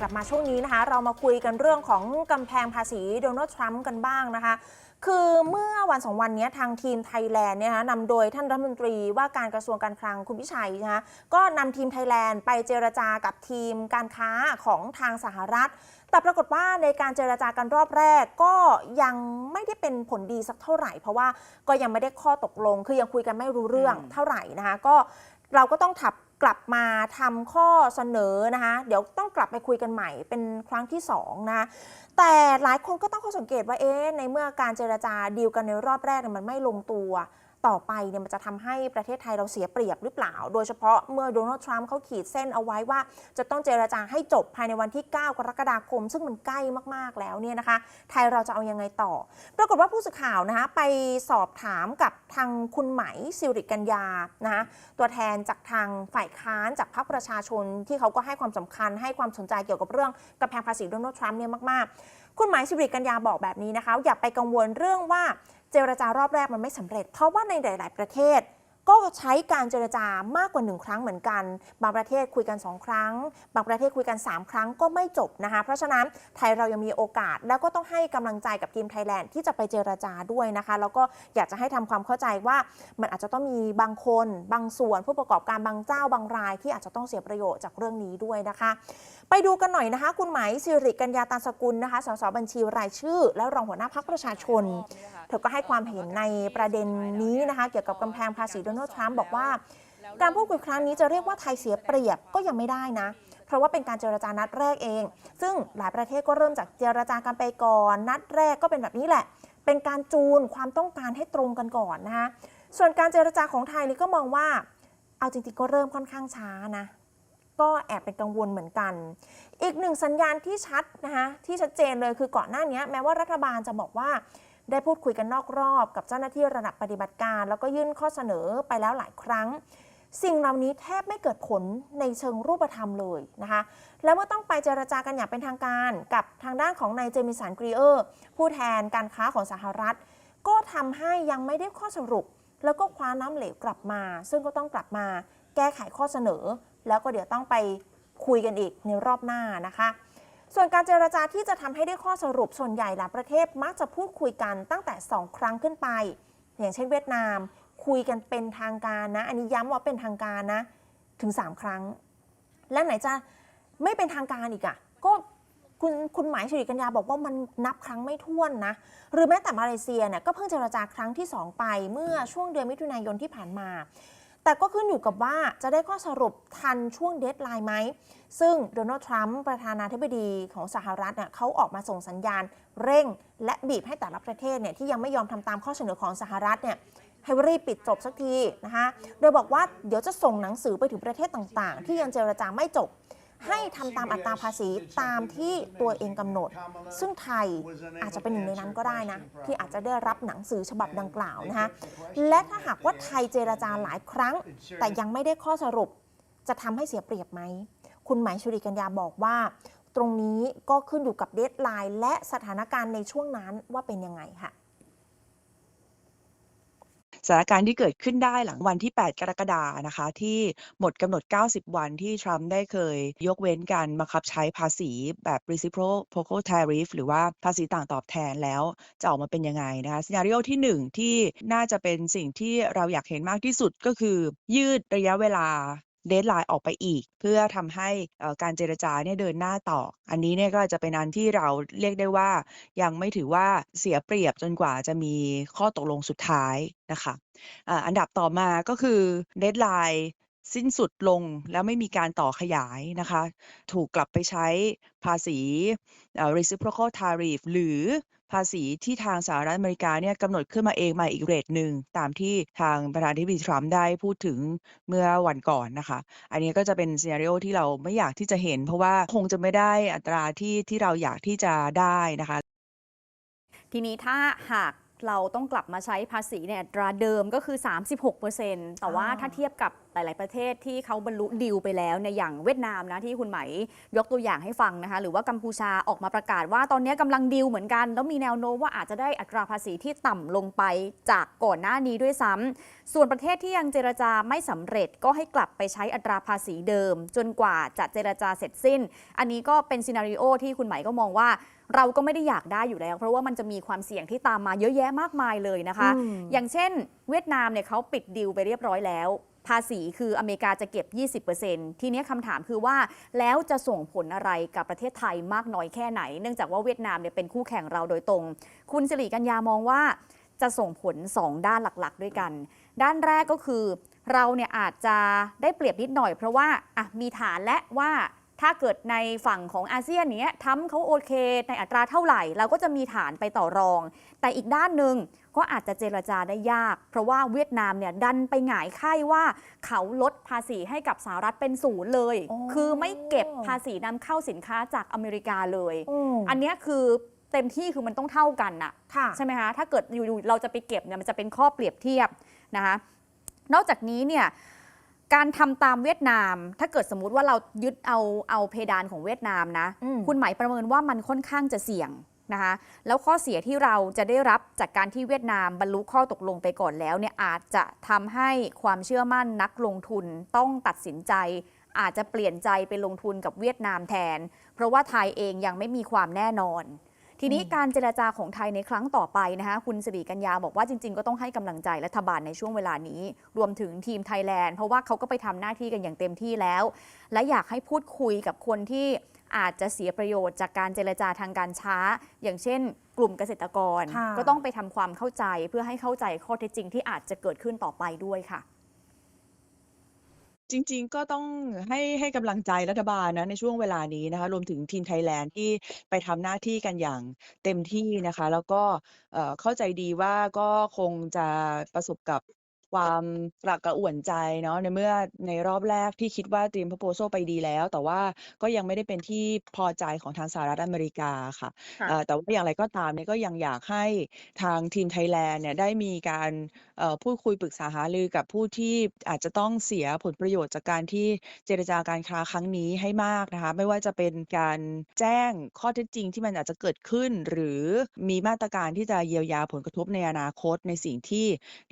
กลับมาช่วงนี้นะคะ เรามาคุยกันเรื่องของกำแพงภาษีโดนัลด์ทรัมป์กันบ้างนะคะ คือเมื่อวันสองวันนี้ทางทีมไทยแลนด์เนี่ยนะคะนำโดยท่านรัฐมนตรีว่าการกระทรวงการคลังคุณพิชัยนะคะก็นำทีมไทยแลนด์ไปเจรจากับทีมการค้าของทางสหรัฐ แต่ปรากฏว่าในการเจรจากันรอบแรกก็ยังไม่ได้เป็นผลดีสักเท่าไหร่ เพราะว่าก็ยังไม่ได้ข้อตกลง คือยังคุยกันไม่รู้เรื่องเท่าไหร่นะคะก็เราก็ต้องถับ กลับมาทำข้อเสนอนะคะ เดี๋ยวต้องกลับไปคุยกันใหม่เป็นครั้งที่สองนะคะแต่หลายคนก็ต้องข้อสังเกตว่าเอ๊ะในเมื่อการเจรจาดีลกันในรอบแรกมันไม่ลงตัว ต่อไปเนี่ยมันจะทำให้ประเทศไทยเราเสียเปรียบหรือเปล่า โดยเฉพาะเมื่อโดนัลด์ทรัมป์เขาขีดเส้นเอาไว้ว่า จะต้องเจรจาให้จบภายในวันที่ 9 กรกฎาคม ซึ่งมันใกล้มากๆแล้วเนี่ยนะคะ ไทยเราจะเอายังไงต่อ ปรากฏว่าผู้สื่อข่าวนะคะไปสอบถามกับทางคุณไหมสิริกัญญานะคะตัวแทนจากทางฝ่ายค้านจากพรรคประชาชนที่เขาก็ให้ความสำคัญให้ความสนใจเกี่ยวกับเรื่องกำแพงภาษีโดนัลด์ทรัมป์เนี่ยมากๆ คุณหมายสิริกัญญาบอกแบบนี้นะคะ อย่าไปกังวลเรื่องว่า เจรจารอบแรกมันไม่สำเร็จ เพราะว่าในหลาย ๆ ประเทศ ก็ใช้การเจรจามากกว่าหนึ่งครั้งเหมือนกัน บางประเทศคุยกัน 2 ครั้ง บางประเทศคุยกัน 3 ครั้งก็ไม่จบนะคะ เพราะฉะนั้นไทยเรายังมีโอกาสแล้วก็ต้องให้กำลังใจกับทีมไทยแลนด์ที่จะไปเจรจาด้วยนะคะ แล้วก็อยากจะให้ทำความเข้าใจว่ามันอาจจะต้องมีบางคน บางส่วนผู้ประกอบการบางเจ้าบางราย ที่อาจจะต้องเสียประโยชน์จากเรื่องนี้ด้วยนะคะ ไปดูกันหน่อยนะคะ คุณไหมสิริกัญญาตาสกุลนะคะสสบัญชีรายชื่อ และรองหัวหน้าพักประชาชน เธอก็ให้ความเห็นในประเด็นนี้นะคะ เกี่ยวกับกำแพงภาษีโดนัลด์ทรัมป์บอกว่า การพูดคุยครั้งนี้จะเรียกว่าไทยเสียเปรียบก็ยังไม่ได้นะ เพราะว่าเป็นการเจรจานัดแรกเอง ซึ่งหลายประเทศก็เริ่มจากเจรจากันไปก่อน นัดแรกก็เป็นแบบนี้แหละ เป็นการจูนความต้องการให้ตรงกันก่อนนะคะส่วนการเจรจาของไทยนี่ก็มองว่า เอาจริงๆก็เริ่มค่อนข้างช้านะก็แอบเป็นกังวลเหมือนกัน อีกหนึ่งสัญญาณที่ชัดนะคะที่ชัดเจนเลยคือก่อนหน้านี้แม้ว่ารัฐบาลจะบอกว่า ได้พูดคุยกันนอกรอบกับเจ้าหน้าที่ระดับปฏิบัติการ แล้วก็ยื่นข้อเสนอไปแล้วหลายครั้ง สิ่งเหล่านี้แทบไม่เกิดผลในเชิงรูปธรรมเลยนะคะ แล้วเมื่อต้องไปเจรจากันอย่างเป็นทางการกับทางด้านของนายเจมิสันกรีเออร์ผู้แทนการค้าของสหรัฐ ก็ทำให้ยังไม่ได้ข้อสรุป แล้วก็คว้าน้ำเหลวกลับมา ซึ่งก็ต้องกลับมาแก้ไขข้อเสนอ แล้วก็เดี๋ยวต้องไปคุยกันอีกในรอบหน้านะคะ ส่วนการเจรจาที่จะทำให้ได้ข้อสรุปส่วนใหญ่หลายประเทศมักจะพูดคุยกันตั้งแต่ 2 ครั้งขึ้นไป อย่างเช่นเวียดนาม คุยกันเป็นทางการนะ อันนี้ย้ำว่าเป็นทางการนะ ถึง 3 ครั้ง และไหนจะไม่เป็นทางการอีกอะ่ะ ก็คุณคุณหมายสิริกัญญาบอกว่ามันนับครั้งไม่ถ้วนนะ หรือแม้แต่มาเลเซียเนี่ยก็เพิ่งเจรจาครั้งที่ 2 ไปเมื่อช่วงเดือนมิถุนายนที่ผ่านมา แต่ก็ขึ้นอยู่กับว่าจะได้ข้อสรุปทันช่วงเดทไลน์ไหม ซึ่งโดนัลด์ทรัมป์ประธานาธิบดีของสหรัฐเนี่ยเขาออกมาส่งสัญญาณเร่ง และบีบให้แต่ละประเทศเนี่ยที่ยังไม่ยอมทำตามข้อเสนอของสหรัฐเนี่ยให้รีบปิดจบสักทีนะคะ โดยบอกว่าเดี๋ยวจะส่งหนังสือไปถึงประเทศต่างๆ ที่ยังเจรจาไม่จบ ให้ทำตามอัตราภาษีตามที่ตัวเองกำหนด ซึ่งไทยอาจจะเป็นหนึ่งในนั้นก็ได้นะ ที่อาจจะได้รับหนังสือฉบับดังกล่าวนะคะและถ้าหากว่าไทยเจรจาหลายครั้ง แต่ยังไม่ได้ข้อสรุปจะทำให้เสียเปรียบไหม คุณหมายชุริกัญญาบอกว่า ตรงนี้ก็ขึ้นอยู่กับเดทไลน์และสถานการณ์ในช่วงนั้นว่าเป็นยังไงค่ะ สถานการณ์ที่เกิดขึ้นได้หลังวันที่ 8 กรกฎานะคะ ที่หมดกำหนด 90 วันที่ทรัมป์ได้เคยยกเว้นการบังคับใช้ภาษีแบบ reciprocal tariff หรือว่าภาษีต่างตอบแทนแล้วจะออกมาเป็นยังไงนะคะสัญญารีโอที่ 1 ที่น่าจะเป็นสิ่งที่เราอยากเห็นมากที่สุดก็คือ ยืดระยะเวลา เดทไลน์ออกไปอีก เพื่อทำให้การเจรจาเนี่ยเดินหน้าต่อ อันนี้เนี่ยก็จะเป็นอันที่เราเรียกได้ว่า ยังไม่ถือว่าเสียเปรียบจนกว่าจะมีข้อตกลงสุดท้ายนะคะอันดับต่อมาก็คือเดทไลน์สิ้นสุดลงแล้วไม่มีการต่อขยายนะคะ ถูกกลับไปใช้ภาษี reciprocal tariff หรือ ภาษีที่ทางสหรัฐอเมริกาเนี่ยกำหนดขึ้นมาเองมาอีกเรทหนึ่งตามที่ทางประธานาธิบดีทรัมป์ได้พูดถึงเมื่อวันก่อนนะคะ อันนี้ก็จะเป็นซีนารีโอที่เราไม่อยากที่จะเห็น เพราะว่าคงจะไม่ได้อัตราที่ที่เราอยากที่จะได้นะคะ ทีนี้ถ้าหาก เราต้องกลับมาใช้ภาษีเนี่ยอัตราเดิมก็คือ 36%แต่ว่าอ่าถ้าเทียบกับหลาย ๆ ประเทศที่เขาบรรลุดีลไปแล้วในยอย่างเวียดนามนะที่คุณไหมยกตัวอย่างให้ฟังนะคะ หรือว่ากัมพูชาออกมาประกาศว่าตอนนี้กำลังดีลเหมือนกัน แล้วมีแนวโน้มว่าอาจจะได้อัตราภาษีที่ต่ำลงไปจากก่อนหน้านี้ด้วยซ้ำส่วนประเทศที่ยังเจรจาไม่สำเร็จก็ให้กลับไปใช้อัตราภาษีเดิม จนกว่าจะเจรจาเสร็จสิ้น อันนี้ก็เป็นซีนารีโอที่คุณไหมก็มองว่า เราก็ไม่ได้อยากได้อยู่แล้ว เพราะว่ามันจะมีความเสี่ยงที่ตามมาเยอะแยะมากมายเลยนะคะอืมอย่างเช่น เวียดนามเนี่ยเขาปิดดีลไปเรียบร้อยแล้วภาษีคืออเมริกาจะเก็บ 20%ทีนี้คำถามคือว่าแล้วจะส่งผลอะไรกับประเทศไทยมากน้อยแค่ไหน เนื่องจากว่าเวียดนามเนี่ยเป็นคู่แข่งเราโดยตรง คุณสิริกัญญามองว่าจะส่งผล 2 ด้านหลักๆ ด้วยกัน ด้านแรกก็คือ เราเนี่ยอาจจะได้เปรียบนิดหน่อยเพราะว่าอะมีฐานและว่า ถ้าเกิดในฝั่งของอาเซียนเนี้ยทำเขาโอเค ในอัตราเท่าไหร่ เราก็จะมีฐานไปต่อรอง แต่อีกด้านหนึ่งก็อาจจะเจรจาได้ยาก เพราะว่าเวียดนามเนี่ยดันไปหงายไข้ว่าเขาลดภาษีให้กับสหรัฐเป็นศูนย์เลยโอ้คือไม่เก็บภาษีนำเข้าสินค้าจากอเมริกาเลยอืมอันเนี้ยคือเต็มที่คือมันต้องเท่ากันน่ะค่ะใช่ไหมคะถ้าเกิดอยู่ๆเราจะไปเก็บเนี่ยมันจะเป็นข้อเปรียบเทียบนะคะนอกจากนี้เนี่ย การทำตามเวียดนาม ถ้าเกิดสมมุติว่าเรายึดเอาเอาเพดานของเวียดนามนะ อืม คุณหมายประเมินว่ามันค่อนข้างจะเสี่ยงนะคะ แล้วข้อเสียที่เราจะได้รับจากการที่เวียดนามบรรลุข้อตกลงไปก่อนแล้วเนี่ยอาจจะทำให้ความเชื่อมั่นนักลงทุนต้องตัดสินใจ อาจจะเปลี่ยนใจไปลงทุนกับเวียดนามแทน เพราะว่าไทยเองยังไม่มีความแน่นอน ทีนี้การเจรจาของไทยในครั้งต่อไปนะคะคุณสิริกัญญาบอกว่าจริง ๆ ก็ต้องให้กำลังใจรัฐบาลในช่วงเวลานี้ รวมถึงทีมไทยแลนด์เพราะว่าเขาก็ไปทำหน้าที่กันอย่างเต็มที่แล้ว และอยากให้พูดคุยกับคนที่อาจจะเสียประโยชน์จากการเจรจาทางการช้า อย่างเช่น กลุ่มเกษตรกรค่ะก็ต้องไปทำความเข้าใจเพื่อให้เข้าใจข้อเท็จจริงที่อาจจะเกิดขึ้นต่อไปด้วยค่ะ จริง ๆ ก็ต้องให้ ให้กำลังใจรัฐบาลนะในช่วงเวลานี้นะคะ รวมถึงทีมไทยแลนด์ที่ไปทำหน้าที่กันอย่างเต็มที่นะคะ แล้วก็ เอ่อ เข้าใจดีว่า ก็คงจะประสบกับความกระกระอ่วนใจเนาะ ในเมื่อในรอบแรกที่คิดว่า เตรียม proposal ไปดีแล้ว แต่ว่าก็ยังไม่ได้เป็นที่พอใจของทางสหรัฐอเมริกาค่ะ ค่ะเอ่อแต่ว่าอย่างไรก็ตามเนี่ย ก็ยังอยากให้ทางทีมไทยแลนด์เนี่ยได้มีการเอ่อ พูดคุยปรึกษาหารือกับผู้ที่อาจจะต้องเสียผลประโยชน์จากการที่เจรจาการค้าครั้งนี้ให้มากนะคะ ไม่ว่าจะเป็นการแจ้งข้อเท็จจริงที่มันอาจจะเกิดขึ้น หรือมีมาตรการที่จะเยียวยาผลกระทบในอนาคตในสิ่งที่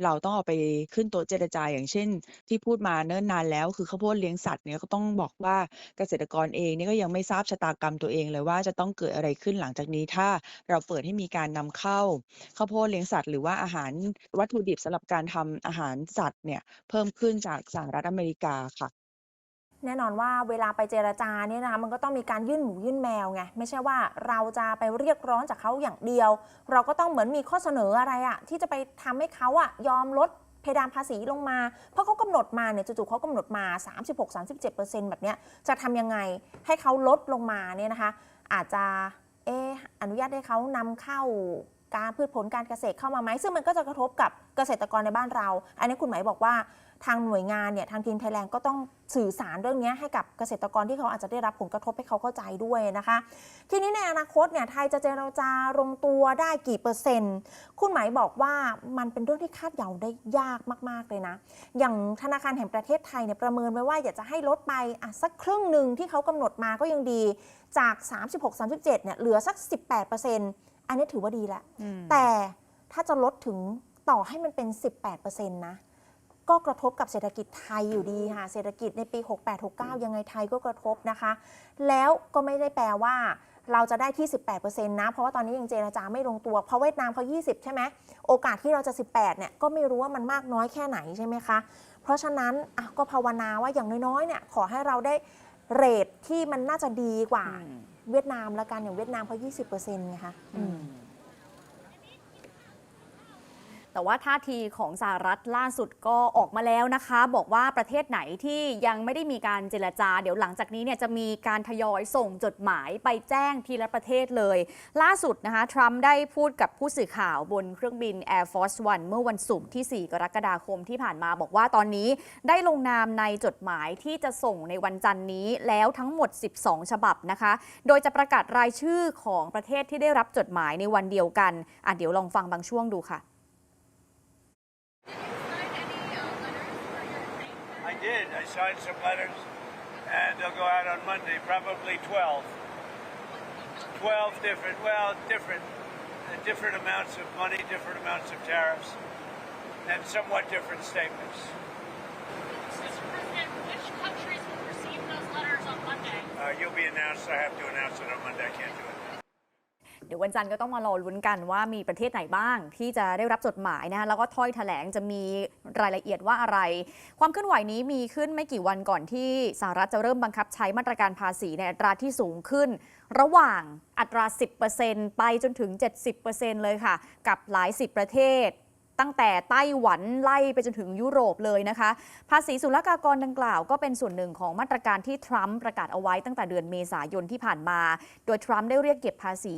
เราต้องเอาไปขึ้นโต๊ะเจรจาอย่างเช่น ที่พูดมาเนิ่นนานแล้ว คือข้าวโพดเลี้ยงสัตว์เนี่ยก็ต้องบอกว่าเกษตรกรเองเนี่ยก็ยังไม่ทราบชะตากรรมตัวเองเลยว่าจะต้องเกิดอะไรขึ้นหลังจากนี้ ถ้าเราเปิดให้มีการนำเข้าข้าวโพดเลี้ยงสัตว์หรือว่าอาหารวัตถุดิบสำหรับการทำอาหารสัตว์เนี่ยเพิ่มขึ้นจากสหรัฐอเมริกาค่ะแน่นอนว่าเวลาไปเจรจาเนี่ยนะคะมันก็ต้องมีการยื่นหมูยื่นแมวไงไม่ใช่ว่าเราจะไปเรียกร้องจากเขาอย่างเดียว เราก็ต้องเหมือนมีข้อเสนออะไรอะที่จะไปทำให้เขาอะยอมลดเพดานภาษีลงมา เพราะเขากำหนดมาเนี่ยจู่ๆเขากำหนดมา 36-37%แบบเนี้ยจะทำยังไงให้เขาลดลงมาเนี่ยนะคะ อาจจะเอออนุญาตให้เขานำเข้า การพืชผลการเกษตรเข้ามาไหมซึ่งมันก็จะกระทบกับเกษตรกรในบ้านเรา อันนี้คุณหมายบอกว่าทางหน่วยงานเนี่ยทางทีมไทยแลนด์ก็ต้องสื่อสารเรื่องนี้ให้กับเกษตรกรที่เขาอาจจะได้รับผลกระทบให้เขาเข้าใจด้วยนะคะ ทีนี้ในอนาคตเนี่ยไทยจะเจรจาลงตัวได้กี่เปอร์เซ็นต์ คุณหมายบอกว่ามันเป็นเรื่องที่คาดเดาได้ยากมาก ๆ เลยนะ อย่างธนาคารแห่งประเทศไทยเนี่ยประเมินไว้ว่าอยากจะให้ลดไปอะสักครึ่งหนึ่งที่เขากำหนดมาก็ยังดีจาก 36-37เนี่ยเหลือสัก 18% อันนี้ถือว่าดีแล้วแต่ถ้าจะลดถึงต่อให้มันเป็น 18%นะก็กระทบกับเศรษฐกิจไทยอยู่ดีค่ะ เศรษฐกิจในปี 68-69 ยังไงไทยก็กระทบนะคะ แล้วก็ไม่ได้แปลว่าเราจะได้ที่ 18%นะ เพราะว่าตอนนี้ยังเจรจาไม่ลงตัว เพราะเวียดนามเขา 20 ใช่ไหม โอกาสที่เราจะ 18 เนี่ย ก็ไม่รู้ว่ามันมากน้อยแค่ไหนใช่ไหมคะ เพราะฉะนั้นอะก็ภาวนาว่าอย่างน้อยๆ เนี่ย ขอให้เราได้เรทที่มันน่าจะดีกว่า เวียดนามละกันอย่างเวียดนามเขา20%ไงคะอืม แต่ว่าท่าทีของสหรัฐล่าสุดก็ออกมาแล้วนะคะ บอกว่าประเทศไหนที่ยังไม่ได้มีการเจรจา เดี๋ยวหลังจากนี้เนี่ยจะมีการทยอยส่งจดหมายไปแจ้งทีละประเทศเลย ล่าสุดนะคะทรัมป์ได้พูดกับผู้สื่อข่าวบนเครื่องบิน Air Force One เมื่อวันศุกร์ที่ 4 กรกฎาคมที่ผ่านมาบอกว่าตอนนี้ได้ลงนามในจดหมายที่จะส่งในวันจันทร์นี้แล้วทั้งหมด 12 ฉบับนะคะ โดยจะประกาศรายชื่อของประเทศที่ได้รับจดหมายในวันเดียวกันอะเดี๋ยวลองฟังบางช่วงดูค่ะ did. I signed some letters, and they'll go out on Monday, probably 12. 12 different, well, different, different amounts of money, different amounts of tariffs, and somewhat different statements. Mr. President, which countries will receive those letters on Monday? Uh, you'll be announced. I have to announce it on Monday. I can't do it. เดี๋ยววันจันทร์ก็ต้องมารอลุ้นกันว่ามีประเทศไหนบ้าง ที่จะได้รับจดหมายนะคะแล้วก็ถ้อยแถลงจะมีรายละเอียดว่าอะไร ความเคลื่อนไหวนี้มีขึ้นไม่กี่วันก่อนที่สหรัฐจะเริ่มบังคับใช้มาตรการภาษีในอัตราที่สูงขึ้น ระหว่างอัตรา 10%ไปจนถึง 70%เลยค่ะ กับหลายสิบประเทศ ตั้งแต่ไต้หวันไล่ไปจนถึงยุโรปเลยนะคะ ภาษีศุลกากรดังกล่าวก็เป็นส่วนหนึ่งของมาตรการที่ทรัมป์ประกาศเอาไว้ตั้งแต่เดือนเมษายนที่ผ่านมา โดยทรัมป์ได้เรียกเก็บภาษี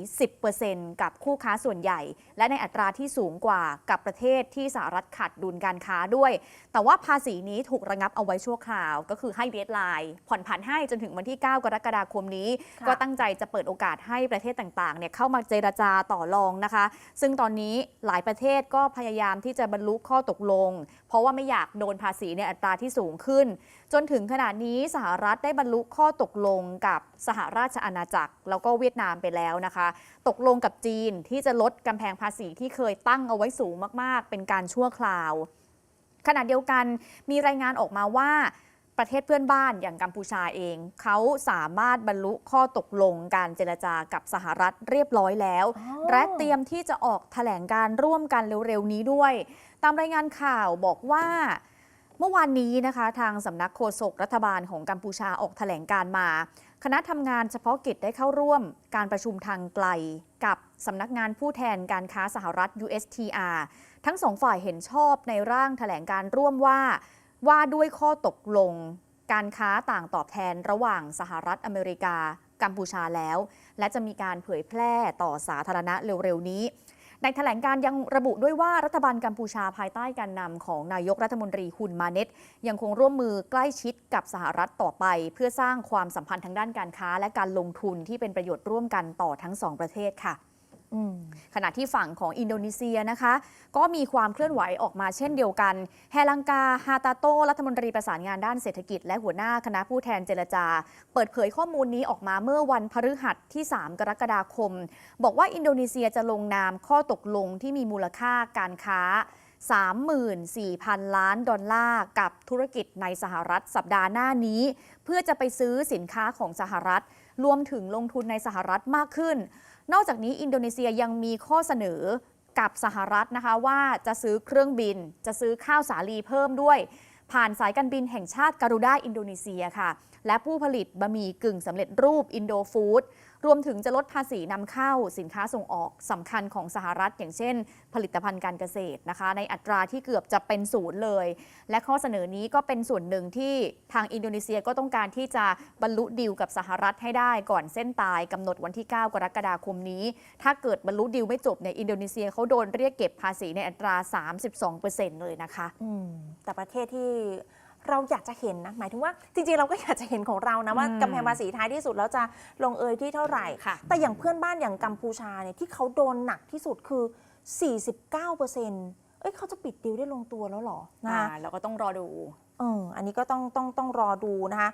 10%กับคู่ค้าส่วนใหญ่ และในอัตราที่สูงกว่ากับประเทศที่สหรัฐขาดดุลการค้าด้วย แต่ว่าภาษีนี้ถูกระงับเอาไว้ชั่วคราว ก็คือให้เดทไลน์ผ่อนผันให้จนถึงวันที่ 9 กรกฎาคมนี้ค่ะก็ตั้งใจจะเปิดโอกาสให้ประเทศต่างๆเนี่ยเข้ามาเจรจาต่อรองนะคะ ซึ่งตอนนี้หลายประเทศก็พยายามที่จะบรรลุข้อตกลง เพราะว่าไม่อยากโดนภาษีในอัตราที่สูงขึ้น จนถึงขณะนี้สหรัฐได้บรรลุข้อตกลงกับสหราชอาณาจักร แล้วก็เวียดนามไปแล้วนะคะ ตกลงกับจีนที่จะลดกำแพงภาษีที่เคยตั้งเอาไว้สูงมาก ๆ เป็นการชั่วคราว ขณะเดียวกันมีรายงานออกมาว่า ประเทศเพื่อนบ้านอย่างกัมพูชาเอง เขาสามารถบรรลุข้อตกลงการเจรจากับสหรัฐเรียบร้อยแล้วอ๋อและเตรียมที่จะออกแถลงการร่วมกันเร็วๆนี้ด้วย ตามรายงานข่าวบอกว่าเมื่อวานนี้นะคะ ทางสำนักโฆษกรัฐบาลของกัมพูชาออกแถลงการมา คณะทำงานเฉพาะกิจได้เข้าร่วมการประชุมทางไกล กับสำนักงานผู้แทนการค้าสหรัฐ USTR ทั้งสองฝ่ายเห็นชอบในร่างแถลงการร่วมว่า ว่าด้วยข้อตกลง การค้าต่างตอบแทนระหว่างสหรัฐอเมริกา กัมพูชาแล้ว และจะมีการเผยแพร่ต่อสาธารณะเร็วๆนี้ในแถลงการยังระบุด้วยว่ารัฐบาลกัมพูชาภายใต้การนำของนายกรัฐมนตรีฮุนมาเน็ต ยังคงร่วมมือใกล้ชิดกับสหรัฐต่อไป เพื่อสร้างความสัมพันธ์ทางด้านการค้า และการลงทุนที่เป็นประโยชน์ร่วมกันต่อทั้งสองประเทศค่ะ ขณะที่ฝั่งของอินโดนีเซียนะคะ ก็มีความเคลื่อนไหวออกมาเช่นเดียวกัน แฮลังกาฮาตาโต รัฐมนตรีประสานงานด้านเศรษฐกิจ และหัวหน้าคณะผู้แทนเจรจา เปิดเผยข้อมูลนี้ออกมาเมื่อวันพฤหัสที่ 3 กรกฎาคม บอกว่าอินโดนีเซียจะลงนามข้อตกลงที่มีมูลค่าการค้า 34,000 ล้านดอลลาร์กับธุรกิจในสหรัฐสัปดาห์หน้านี้ เพื่อจะไปซื้อสินค้าของสหรัฐ รวมถึงลงทุนในสหรัฐมากขึ้น นอกจากนี้อินโดนีเซียยังมีข้อเสนอกับสหรัฐนะคะว่าจะซื้อเครื่องบิน จะซื้อข้าวสาลีเพิ่มด้วย ผ่านสายการบินแห่งชาติการูด้าอินโดนีเซียค่ะ และผู้ผลิตบะหมี่กึ่งสำเร็จรูปอินโดฟู้ด รวมถึงจะลดภาษีนำเข้าสินค้าส่งออกสำคัญของสหรัฐ อย่างเช่น ผลิตภัณฑ์การเกษตรนะคะ ในอัตราที่เกือบจะเป็นศูนย์เลย และข้อเสนอนี้ก็เป็นส่วนหนึ่งที่ทางอินโดนีเซียก็ต้องการที่จะบรรลุดีลกับสหรัฐให้ได้ก่อนเส้นตายกำหนดวันที่ 9 กรกฎาคมนี้ ถ้าเกิดบรรลุดีลไม่จบเนี่ยอินโดนีเซียเขาโดนเรียกเก็บภาษีในอัตรา 32%เลยนะคะอืมแต่ประเทศที่ เราอยากจะเห็นนะหมายถึงว่าจริงๆเราก็อยากจะเห็นของเรานะว่าอืมกำแพงภาษีท้ายที่สุดแล้วจะลงเอยที่เท่าไหร่ค่ะแต่อย่างเพื่อนบ้านอย่างกัมพูชาเนี่ยที่เขาโดนหนักที่สุดคือ 49เอ้ยเขาจะปิดดีลได้ลงตัวแล้วเหรอนะอ่าคะแล้วก็ต้องรอดูเอออันนี้ก็ต้องต้องต้องรอดูนะคะ